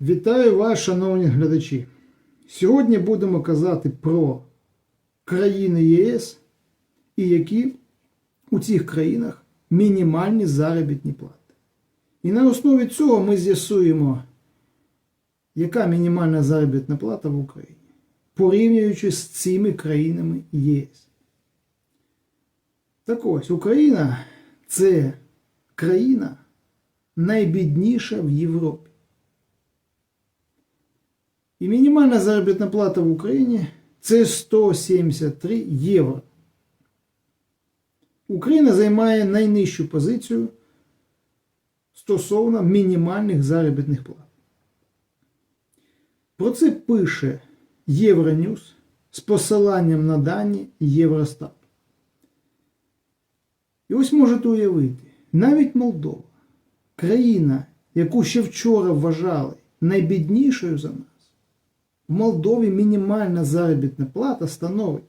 Вітаю вас, шановні глядачі. Сьогодні будемо казати про країни ЄС і які у цих країнах мінімальні заробітні плати. І на основі цього ми з'ясуємо, яка мінімальна заробітна плата в Україні, порівнюючи з цими країнами ЄС. Так ось, Україна це країна найбідніша в Європі. І мінімальна заробітна плата в Україні це 173 євро. Україна займає найнижчу позицію стосовно мінімальних заробітних плат. Про це пише Євроньюз з посиланням на дані Євростат. І ось можете уявити, навіть Молдова, країна, яку ще вчора вважали найбіднішою за нас, в Молдові мінімальна заробітна плата становить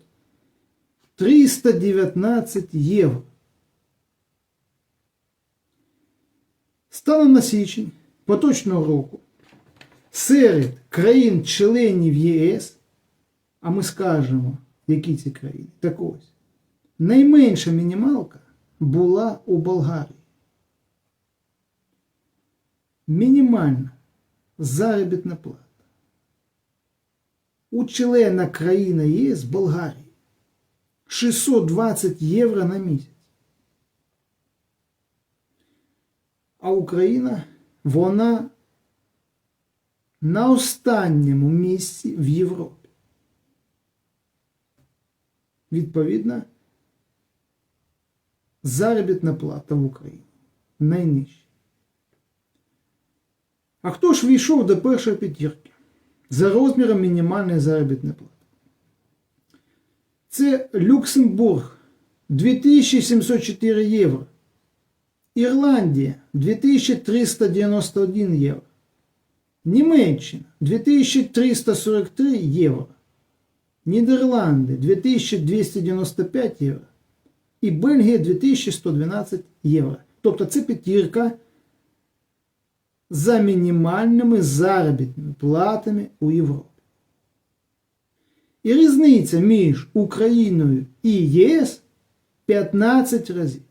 319 євро. Станом на січень поточного року серед країн-членів ЄС, а ми скажемо, які ці країни, так ось, найменша мінімалка була у Болгарії. Мінімальна заробітна плата у члена країни ЄС Болгарії 620 євро на місяць. А Україна, вона на останньому місці в Європі. Відповідно, заробітна плата в Україні найнижча. А хто ж війшов до першої п'ятірки за розміром мінімальної заробітної плати? Це Люксембург 2704 євро. Ірландія 2391 євро. Німеччина 2343 євро. Нідерланди 2295 євро. І Бельгія 2112 євро. Тобто це п'ятірка за мінімальними заробітними платами у Європі. І різниця між Україною і ЄС 15 разів.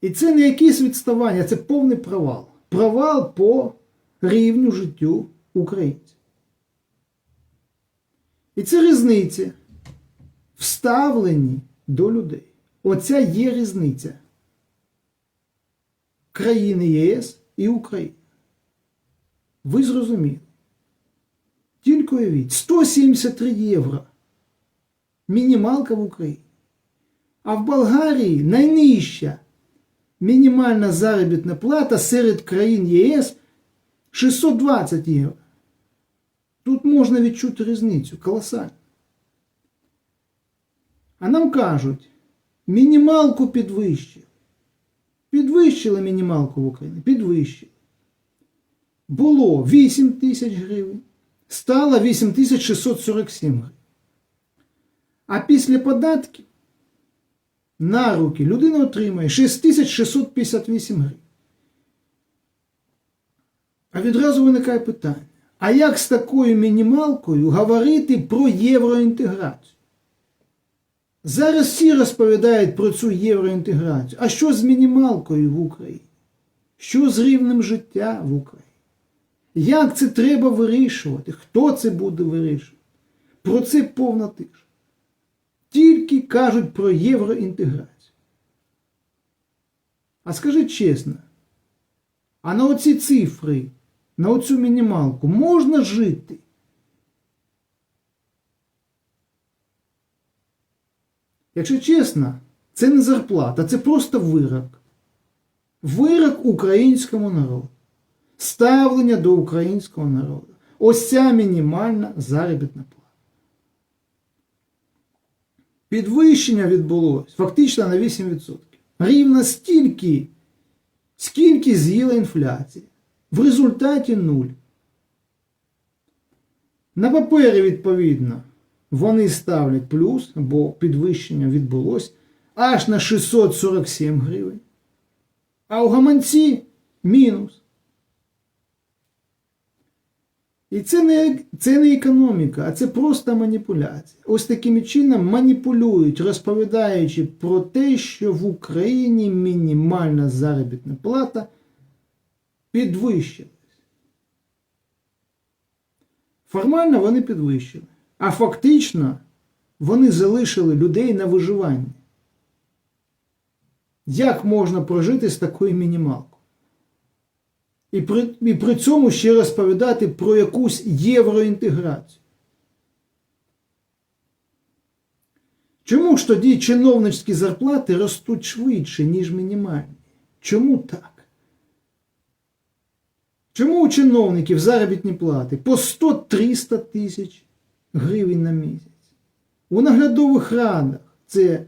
І це не якесь відставання, це повний провал. Провал по рівню життю українців. І це різниця вставлені до людей. Оця є різниця країни ЄС і України. Ви зрозуміли. Тільки уявіть, 173 євро. Мінімалка в Україні. А в Болгарії найнижча мінімальна заробітна плата серед країн ЄС 620 євро. Тут можна відчути різницю колосально. А нам кажуть, мінімалку підвищили. Підвищили мінімалку в Україні, підвищили. Було 8 тисяч гривень, стало 8647 гривень. А після податків на руки людина отримає 6658 гривень. А відразу виникає питання: а як з такою мінімалкою говорити про євроінтеграцію? Зараз всі розповідають про цю євроінтеграцію. А що з мінімалкою в Україні? Що з рівнем життя в Україні? Як це треба вирішувати? Хто це буде вирішувати? Про це повна тиша. Тільки кажуть про євроінтеграцію. А скажіть чесно, а на оці цифри, на оцю мінімалку можна жити? Якщо чесно, це не зарплата, це просто вирок. Вирок українському народу. Ставлення до українського народу. Ось ця мінімальна заробітна плата. Підвищення відбулося фактично на 8%. Рівно стільки, скільки з'їла інфляція. В результаті нуль. На папері, відповідно, вони ставлять плюс, бо підвищення відбулося, аж на 647 гривень. А у гаманці мінус. І це не це не економіка, а це просто маніпуляція. Ось таким чином маніпулюють, розповідаючи про те, що в Україні мінімальна заробітна плата підвищилась. Формально вони підвищили а фактично вони залишили людей на виживанні. Як можна прожити з такою мінімалкою? І при, і при цьому ще розповідати про якусь євроінтеграцію. Чому ж тоді чиновницькі зарплати ростуть швидше, ніж мінімальні? Чому так? Чому у чиновників заробітні плати по 100-300 тисяч гривень на місяць? У наглядових радах це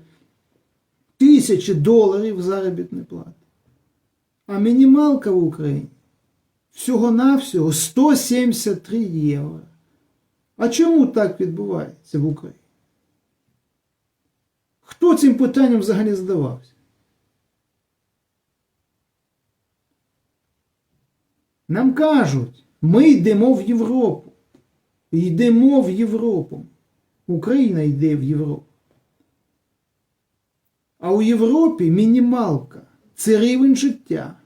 тисячі доларів заробітної плати. А мінімалка в Україні всього-навсього 173 євро. А чому так відбувається в Україні? Хто цим питанням взагалі задавався? Нам кажуть, ми йдемо в Європу. Йдемо в Європу. Україна йде в Європу. А у Європі мінімалка це рівень життя.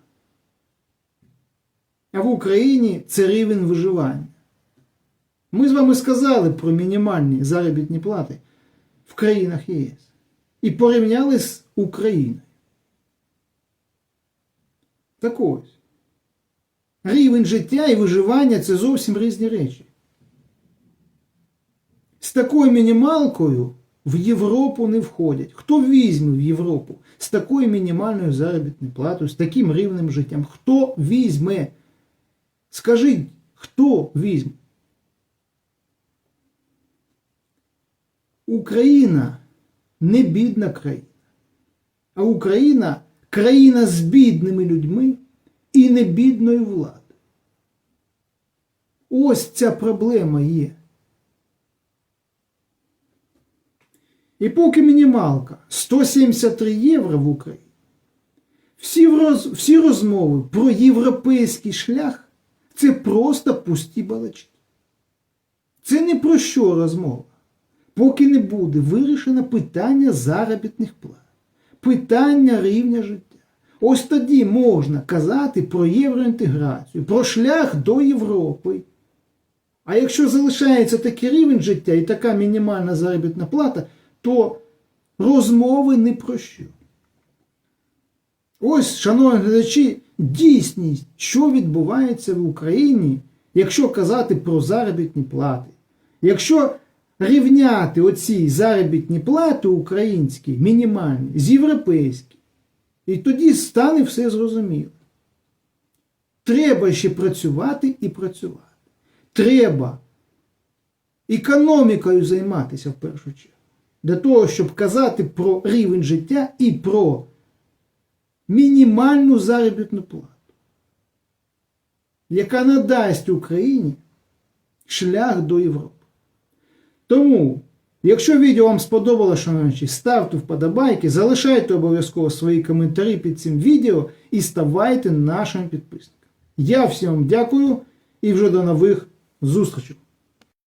А в Україні це рівень виживання. Ми з вами сказали про мінімальні заробітні плати в країнах ЄС і порівняли з Україною. Так ось. Рівень життя і виживання це зовсім різні речі. З такою мінімалкою в Європу не входять. Хто візьме в Європу з такою мінімальною заробітною платою, з таким рівнем життям? Хто візьме? Скажіть, хто візьме? Україна не бідна країна, а Україна країна з бідними людьми і не бідною владою. Ось ця проблема є. І поки мінімалка 173 євро в Україні, всі, роз, всі розмови про європейський шлях це просто пусті балачки. Це не про що розмова. Поки не буде вирішено питання заробітних плат, питання рівня життя. Ось тоді можна казати про євроінтеграцію, про шлях до Європи. А якщо залишається такий рівень життя і така мінімальна заробітна плата, то розмови не про що. Ось, шановні глядачі, дійсність, що відбувається в Україні, якщо казати про заробітні плати. Якщо рівняти оці заробітні плати українські, мінімальні, з європейськими, і тоді стане все зрозуміло. Треба ще працювати і працювати. Треба економікою займатися в першу чергу. Для того, щоб казати про рівень життя і про мінімальну заробітну плату, яка надасть Україні шлях до Європи. Тому, якщо відео вам сподобалося, шановні, ставте вподобайки, залишайте обов'язково свої коментарі під цим відео і ставайте нашим підписником. Я всім дякую і вже до нових зустрічей.